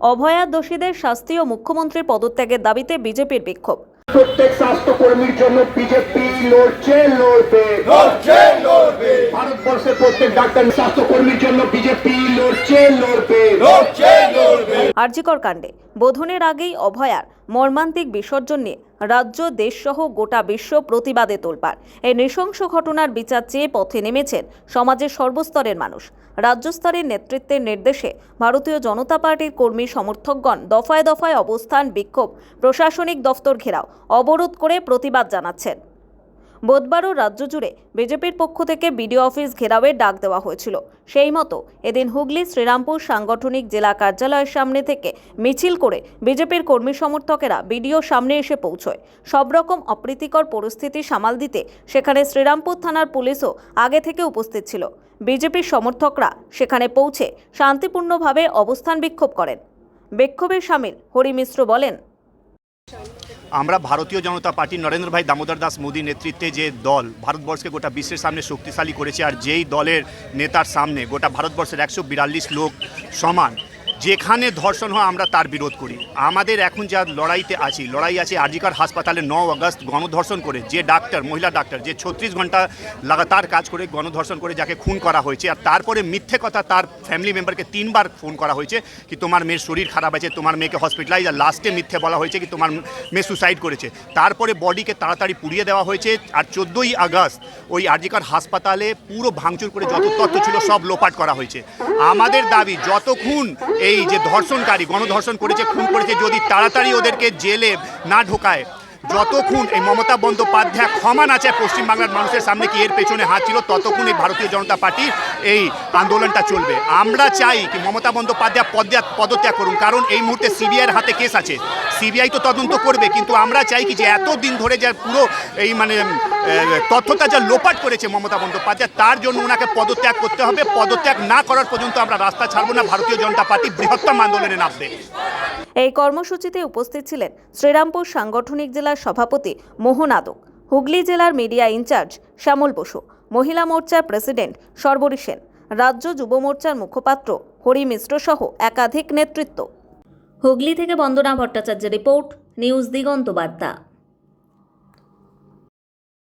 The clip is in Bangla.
অভয়া দোষীদের শাস্তি ও মুখ্যমন্ত্রীর পদত্যাগের দাবিতে বিজেপির বিক্ষোভ। প্রত্যেক স্বাস্থ্যকর্মীর জন্য বিজেপি লড়ছে লড়বে। লড়ছে লড়বে। ভারতবর্ষের প্রত্যেক ডাক্তার স্বাস্থ্যকর্মীর জন্য বিজেপি লড়ছে লড়বে। লড়ছে লড়বে। আরজিকর কাণ্ডে। বোধনের আগেই অভয়ার মর্মান্তিক বিসর্জন নিয়ে রাজ্য দেশসহ গোটা বিশ্ব প্রতিবাদে তোলপাড়। এই নৃশংস ঘটনার বিচার চেয়ে পথে নেমেছেন সমাজের সর্বস্তরের মানুষ। রাজ্য স্তরের নেতৃত্বের নির্দেশে ভারতীয় জনতা পার্টির কর্মী সমর্থকগণ দফায় দফায় অবস্থান বিক্ষোভ, প্রশাসনিক দফতর ঘেরাও, অবরোধ করে প্রতিবাদ জানাচ্ছেন। বুধবারও রাজ্য জুড়ে বিজেপির পক্ষ থেকে বিডিও অফিস ঘেরাওয়ের ডাক দেওয়া হয়েছিল। সেই মতো এদিন হুগলি, শ্রীরামপুর সাংগঠনিক জেলা কার্যালয়ের সামনে থেকে মিছিল করে বিজেপির কর্মী সমর্থকেরা বিডিও সামনে এসে পৌঁছয়। সব রকম অপ্রীতিকর পরিস্থিতি সামাল দিতে সেখানে শ্রীরামপুর থানার পুলিশও আগে থেকে উপস্থিত ছিল। বিজেপির সমর্থকরা সেখানে পৌঁছে শান্তিপূর্ণভাবে অবস্থান বিক্ষোভ করেন। বিক্ষোভে সামিল হরি মিশ্র বলেন আমরা ভারতীয় জনতা পার্টি নরেন্দ্র ভাই দামোদর দাস মোদী নেতৃত্বে যে দল ভারতবর্ষকে গোটা বিশ্বের সামনে শক্তিশালী করেছে আর যেই দলের নেতার সামনে গোটা ভারতবর্ষের একশো বিরাল্লিশ লোক সমান যেখানে ধর্ষণ হয়, আমরা তার বিরোধ করি। আমাদের এখন যা লড়াইতে আছি, লড়াই আছে আরজিকার হাসপাতালে ন আগস্ট গণধর্ষণ করে, যে ডাক্তার, মহিলা ডাক্তার, যে ছত্রিশ ঘণ্টা লাগাতার কাজ করে গণধর্ষণ করে যাকে খুন করা হয়েছে, আর তারপরে মিথ্যে কথা তার ফ্যামিলি মেম্বারকে তিনবার ফোন করা হয়েছে কি তোমার মেয়ের শরীর খারাপ আছে, তোমার মেয়েকে হসপিটালাইজ আর লাস্টে মিথ্যে বলা হয়েছে কি তোমার মেয়ে সুসাইড করেছে। তারপরে বডিকে তাড়াতাড়ি পুড়িয়ে দেওয়া হয়েছে, আর চোদ্দোই আগস্ট ওই আরজিকার হাসপাতালে পুরো ভাঙচুর করে যত তথ্য ছিল সব লোপাট করা হয়েছে। আমাদের দাবি, যত খুন এই যে ধর্ষণকারী, গণধর্ষণ করেছে, খুন করেছে, যদি তাড়াতাড়ি ওদেরকে জেলে না ঢোকায়, যতক্ষণ এই মমতা বন্দ্যোপাধ্যায় ক্ষমা না চায় পশ্চিমবাংলার মানুষের সামনে কি এর পেছনে হাত ছিল, ততক্ষণ এই ভারতীয় জনতা পার্টির এই আন্দোলনটা চলবে। আমরা চাই কি মমতা বন্দ্যোপাধ্যায় পদত্যাগ পদত্যাগ করুন, কারণ এই মুহূর্তে সিবিআইয়ের হাতে কেস আছে। সিবিআই তো তদন্ত করবে, কিন্তু আমরা চাই কি যে এত দিন ধরে যা পুরো এই মানে তথ্যটা যা লোপাট করেছে মমতা বন্দ্যোপাধ্যায় তার জন্য ওনাকে পদত্যাগ করতে হবে। পদত্যাগ না করার পর্যন্ত আমরা রাস্তা ছাড়বো না। ভারতীয় জনতা পার্টি বৃহত্তম আন্দোলনে নামবে। এই কর্মসূচিতে উপস্থিত ছিলেন শ্রীরামপুর সাংগঠনিক জেলার সভাপতি মোহন আদক হুগলি জেলার মিডিয়া ইনচার্জ শ্যামল বসু মহিলা মোর্চার প্রেসিডেন্ট সর্বরী সেন রাজ্য যুব মোর্চার মুখপাত্র হরি মিশ্র সহ একাধিক নেতৃত্ব। হুগলি থেকে বন্দনা ভট্টাচার্যের রিপোর্ট নিউজ দিগন্ত বার্তা।